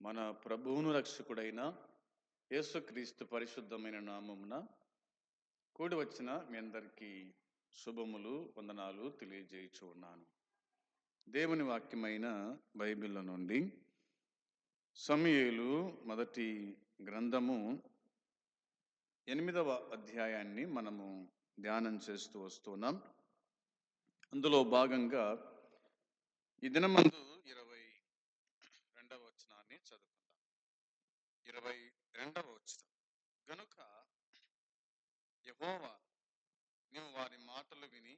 మన ప్రభువును రక్షకుడైన యేసుక్రీస్తు పరిశుద్ధమైన నామమున కూడి వచ్చిన మీ అందరికీ శుభములు వందనాలు తెలియజేయచూ ఉన్నాను. దేవుని వాక్యమైన బైబిల్లో నుండి సమయలు మొదటి గ్రంథము ఎనిమిదవ అధ్యాయాన్ని మనము ధ్యానం చేస్తూ వస్తున్నాం. అందులో భాగంగా ఈ దినమందు ఇరవై రెండవ వచనాన్ని చదువుకుందాం ఇరవై రెండవ వచ్చిన గనుక యహోవా మేము వారి మాటలు విని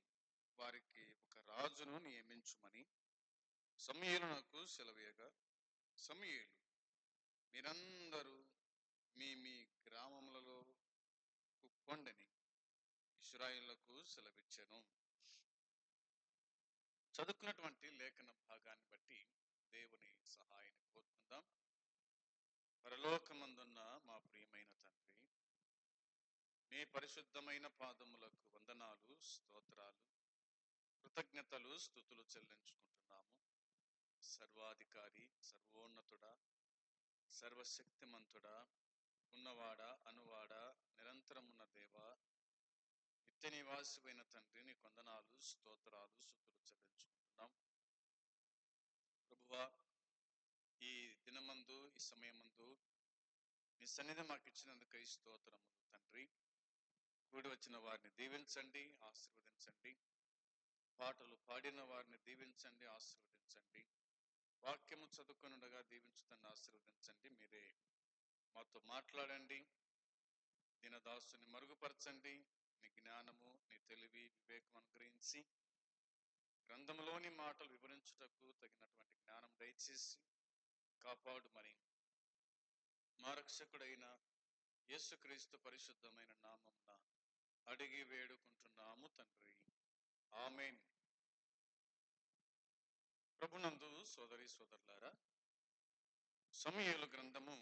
వారికి ఒక రాజును నియమించుమని సమయలునకు సెలవేయగా. సమయలు మీరందరూ మీ మీ గ్రామములలో కుక్కొండని ఇస్రాయిళ్ళకు సెలవిచ్చాను. చదువుకున్నటువంటి లేఖన భాగాన్ని బట్టి దేవుని సహాయాన్ని కోరుకుందాం. పరలోకమందున్న మా ప్రియమైన తండ్రి మీ పరిశుద్ధమైన పాదములకు వందనాలు స్తోత్రాలు కృతజ్ఞతలు స్థుతులు చెల్లించుకుంటున్నాము. సర్వాధికారి సర్వోన్నతుడా సర్వశక్తిమంతుడా ఉన్నవాడా అనువాడా నిరంతరమున్న దేవా నిత్య నివాసిపోయిన తండ్రి నీ కొందనాలు స్తోత్రాలు స్థుతులు చెల్లించుకుంటున్నాం ప్రభువా దినమందు ఈ సమయమందు మీ సన్నిధి మాకు ఇచ్చినందుకు స్తోత్రములు తండ్రి. కూడి వచ్చిన వారిని దీవించండి ఆశీర్వదించండి. పాటలు పాడిన వారిని దీవించండి ఆశీర్వదించండి. వాక్యము చదువుకునుండగా దీవించుతాన్ని ఆశీర్వదించండి. మీరే మాతో మాట్లాడండి. దీనదాసుని మరుగుపరచండి. నీ జ్ఞానము నీ తెలివి వివేకం అనుగ్రహించి గ్రంథంలోని మాటలు వివరించుటకు తగినటువంటి జ్ఞానం దయచేసి కాపాడుమని మారక్షకుడైన మా రక్షకుడైన యేసుక్రీస్తు పరిశుద్ధమైన నామమున అడిగి వేడుకుంటున్నాము తండ్రి. ఆమెన్. ప్రభునందు సోదరి సోదరులారా సమయలు గ్రంథము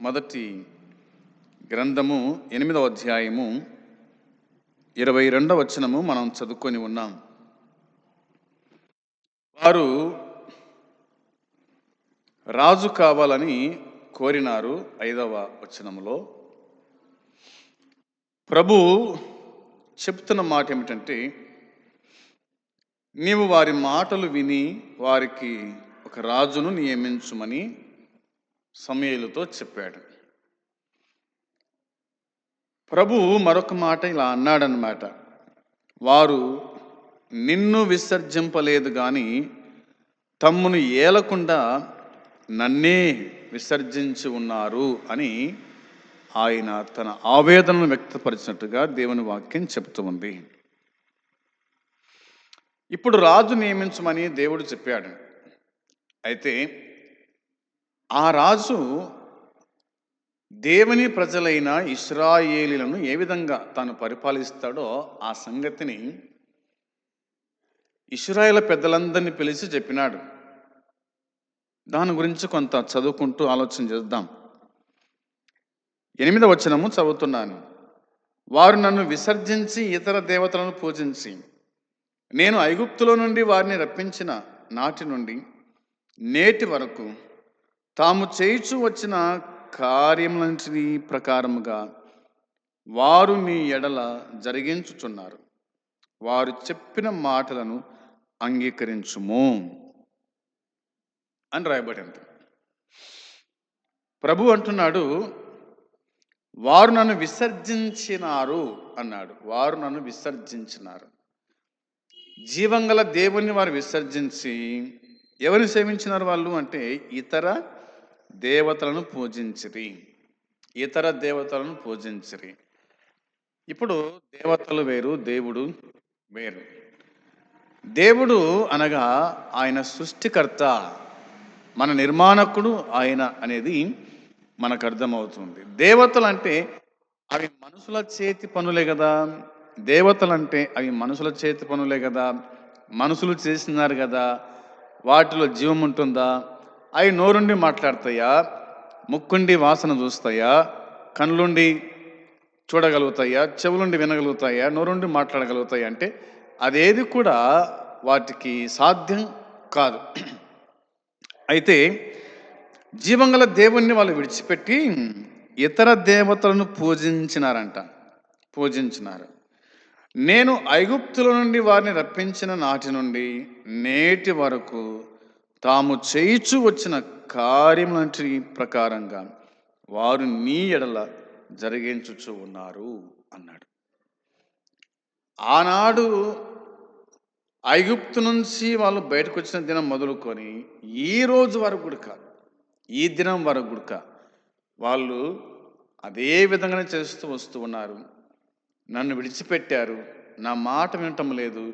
మొదటి గ్రంథము ఎనిమిదవ అధ్యాయము ఇరవై రెండవ వచనము మనం చదువుకొని ఉన్నాం. వారు రాజు కావాలని కోరినారు ఐదవ వచనంలో ప్రభు చెప్తున్న మాట ఏమిటంటే నీవు వారి మాటలు విని వారికి ఒక రాజును నియమించుమని సమయలతో చెప్పాడు. ప్రభు మరొక మాట ఇలా అన్నాడనమాట వారు నిన్ను విసర్జింపలేదు కానీ తమ్మును ఏలకుండా నన్నే విసర్జించి ఉన్నారు అని ఆయన తన ఆవేదనను వ్యక్తపరిచినట్టుగా దేవుని వాక్యం చెప్తూ ఇప్పుడు రాజు నియమించమని దేవుడు చెప్పాడు. అయితే ఆ రాజు దేవుని ప్రజలైన ఇస్రాయేలీలను ఏ విధంగా తాను పరిపాలిస్తాడో ఆ సంగతిని ఇస్రాయేల్ పెద్దలందరినీ పిలిచి చెప్పినాడు. దాని గురించి కొంత చదువుకుంటూ ఆలోచన చేద్దాం. ఎనిమిదవ వచనము చదువుతున్నాను. వారు నన్ను విసర్జించి ఇతర దేవతలను పూజించి నేను ఐగుప్తులో నుండి వారిని రప్పించిన నాటి నుండి నేటి వరకు తాము చేయిచు వచ్చిన కార్యములంటి ప్రకారముగా వారు మీ ఎడల జరిగించుచున్నారు. వారు చెప్పిన మాటలను అంగీకరించుము. అని రాయబడింది ప్రభు అంటున్నాడు వారు నన్ను విసర్జించినారు అన్నాడు. వారు నన్ను విసర్జించినారు. జీవంగల దేవుని వారు విసర్జించి ఎవరిని సేవించినారు వాళ్ళు? అంటే ఇతర దేవతలను పూజించిరి. ఇతర దేవతలను పూజించిరి. ఇప్పుడు దేవతలు వేరు దేవుడు వేరు. దేవుడు అనగా ఆయన సృష్టికర్త. మన నిర్మాణకుడు ఆయన అనేది మనకు అర్థమవుతుంది. దేవతలు అంటే అవి మనుషుల చేతి పనులే కదా. దేవతలు అంటే అవి మనుషుల చేతి పనులే కదా. మనుషులు చేసినారు కదా. వాటిలో జీవం ఉంటుందా? అవి నోరుండి మాట్లాడతాయా? ముక్కుండి వాసన చూస్తాయా? కళ్ళుండి చూడగలుగుతాయా? చెవులుండి వినగలుగుతాయా? నోరుండి మాట్లాడగలుగుతాయా? అంటే అదేది కూడా వాటికి సాధ్యం కాదు. అయితే జీవంగల దేవుణ్ణి వాళ్ళు విడిచిపెట్టి ఇతర దేవతలను పూజించినారంట. పూజించినారు. నేను ఐగుప్తుల నుండి వారిని రప్పించిన నాటి నుండి నేటి వరకు తాము చేయిచు వచ్చిన కార్యములంటి ప్రకారంగా వారు నీ ఎడల జరిగించుచు ఉన్నారు అన్నాడు. ఆనాడు ఐగుప్తు నుంచి వాళ్ళు బయటకు వచ్చిన దినం మొదలుకొని ఈ రోజు వరకు గుడక ఈ దినం వరకు గుడక వాళ్ళు అదే విధంగానే చేస్తూ వస్తూ ఉన్నారు. నన్ను విడిచిపెట్టారు. నా మాట వినటం లేదు.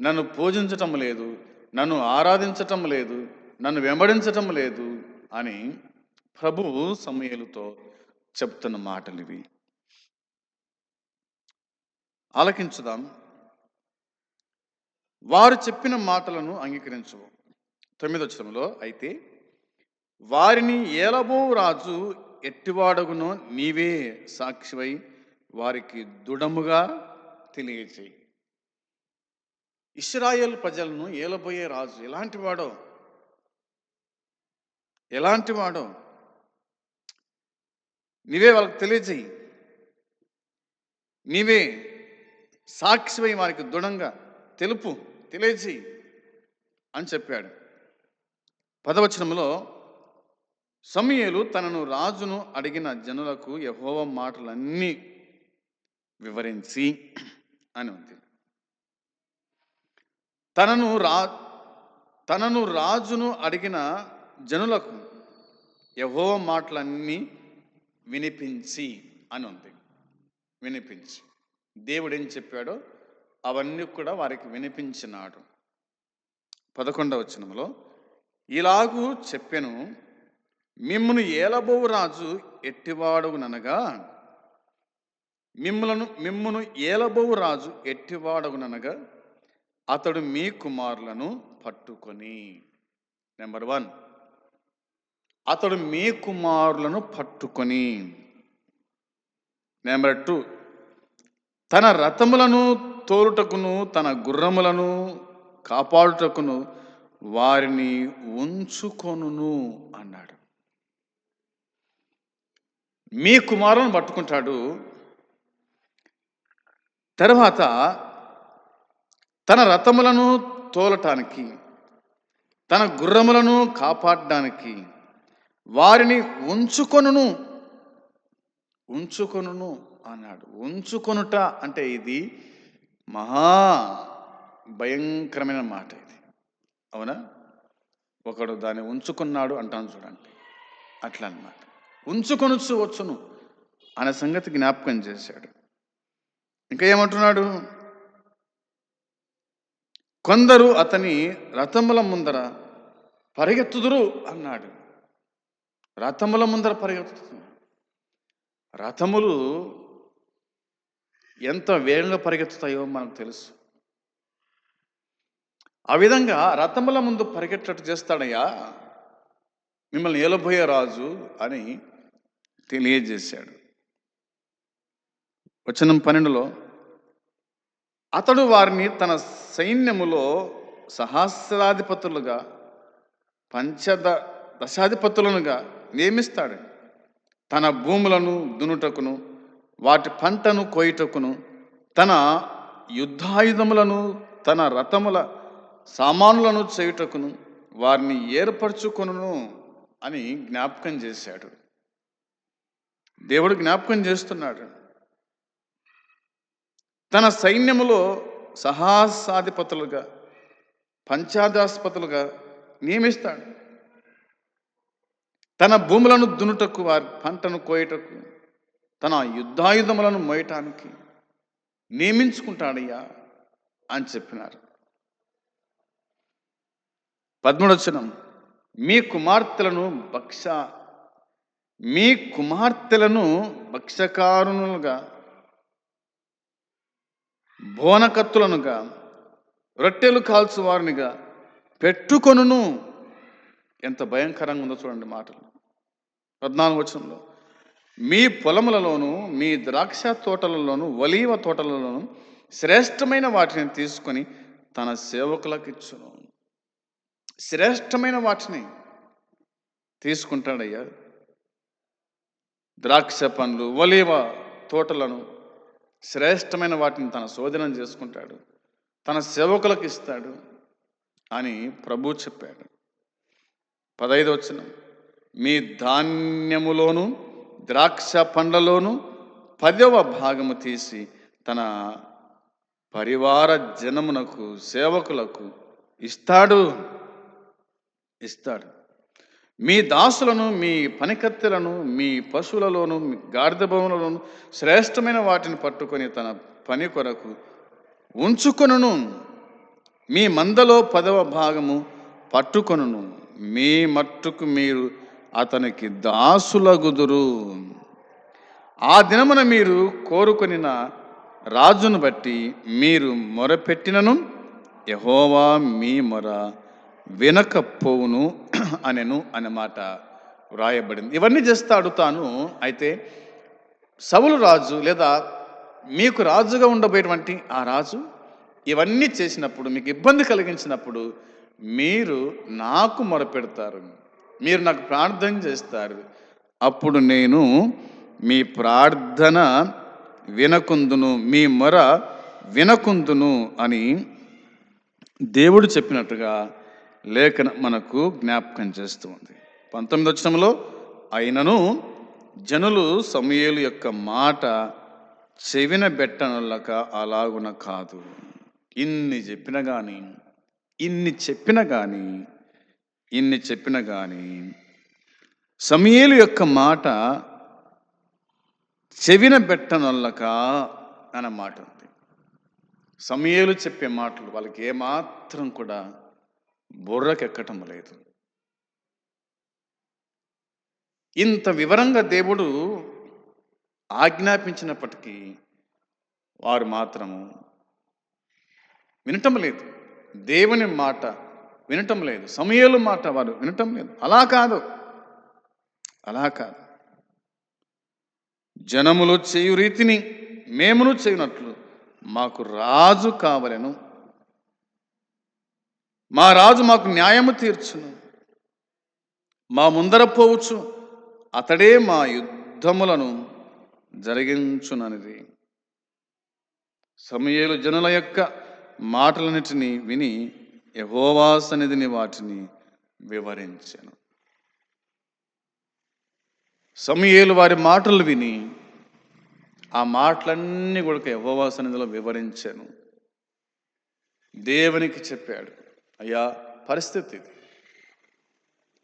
నన్ను పూజించటం లేదు. నన్ను ఆరాధించటం లేదు. నన్ను వెంబడించటం లేదు అని ప్రభువు సమయలతో చెప్తున్న మాటలు ఇవి ఆలకించుదాం. వారు చెప్పిన మాటలను అంగీకరించవు తొమ్మిదవచనంలో అయితే వారిని ఏలబో రాజు ఎట్టివాడగునో నీవే సాక్షివై వారికి దృఢముగా తెలియచేయి ఇస్రాయేల్ ప్రజలను ఏలబోయే రాజు ఎలాంటి వాడో ఎలాంటి వాడో నీవే వాళ్ళకి తెలియజేయి. నీవే సాక్షివై వారికి దృఢంగా తెలుపు. తెలియచి అని చెప్పాడు. పదవచనంలో సమయలు తనను రాజును అడిగిన జనులకు యహోవ మాటలన్నీ వివరించి అని ఉంది. తనను రా తనను రాజును అడిగిన జనులకు యహోవ మాటలన్నీ వినిపించి అని ఉంది. వినిపించి. దేవుడు ఏం చెప్పాడో అవన్నీ కూడా వారికి వినిపించినాడు. పదకొండవ వచనంలో ఇలాగూ చెప్పెను మిమ్మును ఏలబోవు రాజు ఎట్టివాడగుననగా మిమ్ములను మిమ్మును ఏలబోవు రాజు ఎట్టివాడగుననగా అతడు మీ కుమారులను పట్టుకొని. Number one. అతడు మీ కుమారులను పట్టుకొని. Number two. తన రథములను తోలుటకును తన గుర్రములను కాపాడుటకును వారిని ఉంచుకొనును అన్నాడు. మీ కుమారులను పట్టుకుంటాడు. తర్వాత తన రథములను తోలటానికి తన గుర్రములను కాపాడడానికి వారిని ఉంచుకొనును. ఉంచుకొనును అన్నాడు. ఉంచుకొనుట అంటే ఇది మహా భయంకరమైన మాట ఇది. అవునా? ఒకడు దాన్ని ఉంచుకున్నాడు అంటాను చూడండి. అట్లా అనమాట ఉంచుకొనొచ్చు వచ్చును అనే సంగతి జ్ఞాపకం చేశాడు. ఇంకా ఏమంటున్నాడు? కొందరు అతని రథముల ముందర పరిగెత్తుదురు అన్నాడు. రథముల ముందర పరిగెత్తుతున్నారు. రథములు ఎంత వేగంగా పరిగెత్తుతాయో మనకు తెలుసు. ఆ విధంగా రథముల ముందు పరిగెట్టట్టు చేస్తాడయ్యా మిమ్మల్ని ఏలబోయే రాజు అని తెలియజేశాడు. వచనం పన్నెండులో అతడు వారిని తన సైన్యములో సహస్రాధిపతులుగా పంచద దశాధిపతులనుగా నియమిస్తాడు. తన భూములను దునుటకును వాటి పంటను కోయుటకును తన యుద్ధాయుధములను తన రథముల సామానులను చేయుటకును వారిని ఏర్పరచుకొనును అని జ్ఞాపకం చేశాడు. దేవుడు జ్ఞాపకం చేస్తున్నాడు. తన సైన్యములో సహాసాధిపతులుగా పంచాదాస్పతులుగా నియమిస్తాడు. తన భూములను దునుటకు వారి పంటను కోయటకు తన యుద్ధాయుధములను మోయటానికి నియమించుకుంటాడయ్యా అని చెప్పినారు. పద్మూడవచనం మీ కుమార్తెలను భక్ష మీ కుమార్తెలను భక్షకారునులుగా బోనకత్తులనుగా రొట్టెలు కాల్చువారినిగా పెట్టుకొనును. ఎంత భయంకరంగా ఉందో చూడండి మాటలు. పద్నాలుగు వచనంలో మీ పొలములలోను మీ ద్రాక్ష తోటలలోను ఒలీవ తోటలలోను శ్రేష్టమైన వాటిని తీసుకొని తన సేవకులకు ఇచ్చును శ్రేష్టమైన వాటిని తీసుకుంటాడయ్యా. ద్రాక్ష పండ్లు ఒలీవ తోటలను శ్రేష్టమైన వాటిని తన శోధనం చేసుకుంటాడు. తన సేవకులకు ఇస్తాడు అని ప్రభు చెప్పాడు. పదైదు వచ్చిన మీ ధాన్యములోను ద్రాక్ష పండ్లలోను పదవ భాగము తీసి తన పరివార జనమునకు సేవకులకు ఇస్తాడు. ఇస్తాడు. మీ దాసులను మీ పనికత్తెలను మీ పశువులలోను మీ గాడిద శ్రేష్టమైన వాటిని పట్టుకొని తన పని కొరకు ఉంచుకొనును. మీ మందలో పదవ భాగము పట్టుకొనును. మీ మట్టుకు మీరు అతనికి దాసులగుదురు. ఆ దినమున మీరు కోరుకొనిన రాజును బట్టి మీరు మొరపెట్టినను యహోవా మీ మొర వినకపోవును అనెను అనే మాట వ్రాయబడింది. ఇవన్నీ చేస్తా అడుగుతాను. అయితే సవులు రాజు లేదా మీకు రాజుగా ఉండబోయేటువంటి ఆ రాజు ఇవన్నీ చేసినప్పుడు మీకు ఇబ్బంది కలిగించినప్పుడు మీరు నాకు మొరపెడతారు. మీరు నాకు ప్రార్థన చేస్తారు. అప్పుడు నేను మీ ప్రార్థన వినకుందును మీ మొర వినకుందును అని దేవుడు చెప్పినట్టుగా లేఖన మనకు జ్ఞాపకం చేస్తుంది. పంతొమ్మిది వచ్చినంలో అయినను జనులు సమయలు యొక్క మాట చెవిన బెట్టనులక అలాగున కాదు. ఇన్ని చెప్పిన కానీ ఇన్ని చెప్పిన కానీ ఇన్ని చెప్పిన కానీ సమయేలు యొక్క మాట చెవిన బెట్టనొల్లక అన్న మాట ఉంది. సమయేలు చెప్పే మాటలు వాళ్ళకి ఏమాత్రం కూడా బుర్రకెక్కటం లేదు. ఇంత వివరంగా దేవుడు ఆజ్ఞాపించినప్పటికీ వారు మాత్రము వినటం లేదు. దేవుని మాట వినటం లేదు. సమయాలు మాట వారు వినటం లేదు. అలా కాదు. అలా కాదు. జనములు చేయు రీతిని మేమును చేయునట్లు మాకు రాజు కావలెను. మా రాజు మాకు న్యాయము తీర్చును. మా ముందర పోవచ్చు అతడే మా యుద్ధములను జరిగించుననిది. సమయలు జనుల యొక్క మాటలన్నిటినీ విని యహోవా సన్నిధిని వాటిని వివరించాను. సమయలు వారి మాటలు విని ఆ మాటలన్నీ కూడా యహోవా సన్నిధిలో వివరించాను. దేవునికి చెప్పాడు అయ్యా పరిస్థితి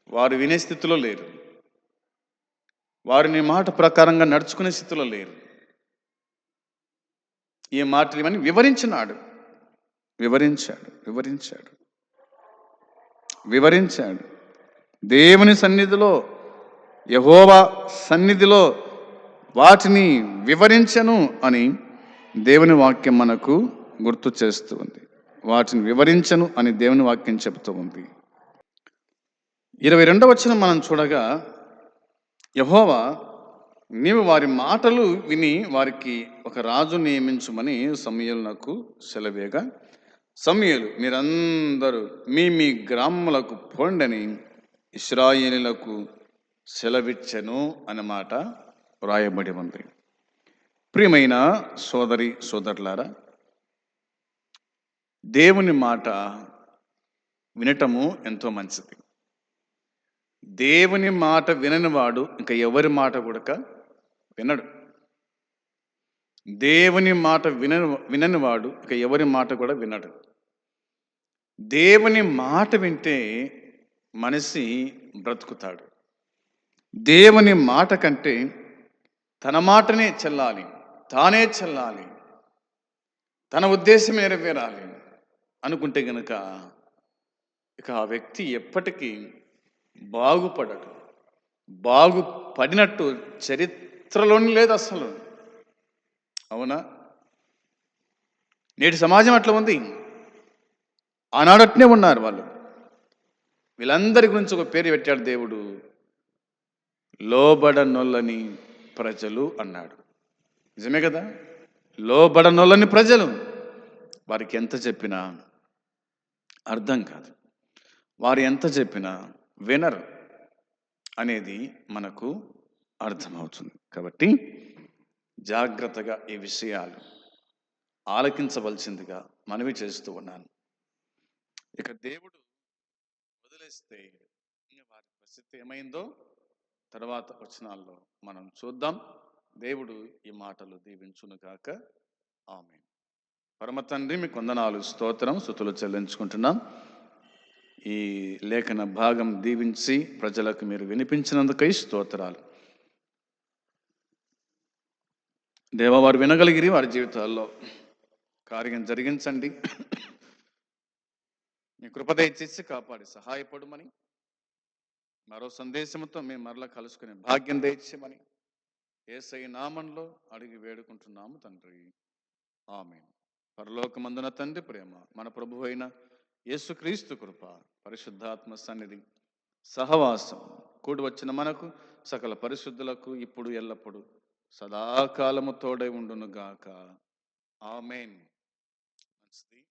వారు వినే స్థితిలో లేరు. వారు నీ మాట ప్రకారంగా నడుచుకునే స్థితిలో లేరు. ఈ మాటలు ఇవన్నీ వివరించినాడు. వివరించాడు వివరించాడు. వివరించాడు. దేవుని సన్నిధిలో యహోవా సన్నిధిలో వాటిని వివరించను అని దేవుని వాక్యం మనకు గుర్తు చేస్తూ ఉంది. వాటిని వివరించను అని దేవుని వాక్యం చెబుతూ ఉంది. ఇరవై రెండవ వచ్చిన మనం చూడగా యహోవా నీవు వారి మాటలు విని వారికి ఒక రాజు నియమించుమని నాకు సెలవేగా సమయలు మీరందరూ మీ మీ గ్రామములకు పోండని ఇస్రాయేలీలకు సెలవిచ్చెను అన్నమాట వ్రాయబడి ఉంది. ప్రియమైన సోదరి సోదరులారా దేవుని మాట వినటము ఎంతో మంచిది. దేవుని మాట విననివాడు ఇంకా ఎవరి మాట కూడా వినడు. దేవుని మాట వినని విననివాడు ఇక ఎవరి మాట కూడా వినడు. దేవుని మాట వింటే మనిషి బ్రతుకుతాడు. దేవుని మాట కంటే తన మాటనే చెల్లాలి తానే చెల్లాలి తన ఉద్దేశం నెరవేరాలి అనుకుంటే గనుక ఇక ఆ వ్యక్తి ఎప్పటికీ బాగుపడడు. బాగుపడినట్టు చరిత్రలోని లేదు అసలు. అవునా? నేటి సమాజం అట్లా ఉంది. ఆనాడట్నే ఉన్నారు వాళ్ళు. వీళ్ళందరి గురించి ఒక పేరు పెట్టాడు దేవుడు. లోబడనొల్లని ప్రజలు అన్నాడు. నిజమే కదా? లోబడనొల్లని ప్రజలు. వారికి ఎంత చెప్పినా అర్థం కాదు. వారు ఎంత చెప్పినా వినరు. అనేది మనకు అర్థమవుతుంది. కాబట్టి జాగ్రత్తగా ఈ విషయాలు ఆలకించవలసిందిగా మనవి చేస్తూ ఉన్నాను. ఇక దేవుడు వదిలేస్తే వారి పరిస్థితి ఏమైందో తర్వాత వచనాల్లో మనం చూద్దాం. దేవుడు ఈ మాటలు దీవించును గాక. ఆమె పరమ తండ్రి మీ కొందనాలు స్తోత్రం సుతులు చెల్లించుకుంటున్నాం. ఈ లేఖన భాగం దీవించి ప్రజలకు మీరు వినిపించినందుకై స్తోత్రాలు. దేవ వారు వినగలిగిరి వారి జీవితాల్లో కార్యం జరిగించండి. మీ కృపద ఇచ్చేసి కాపాడి సహాయపడమని మరో సందేశంతో మేము మరలా కలుసుకునే భాగ్యం దయచేయమని ఏసై నామంలో అడిగి వేడుకుంటున్నాము తండ్రి. ఆమె పరలోకమందున తండ్రి ప్రేమ మన ప్రభు అయిన యేసుక్రీస్తు కృప పరిశుద్ధాత్మ సన్నిధి సహవాసం కూడి వచ్చిన మనకు సకల పరిశుద్ధులకు ఇప్పుడు ఎల్లప్పుడూ సదాకాలము తోడై ఉండును గాక ఆమెన్. మంచిది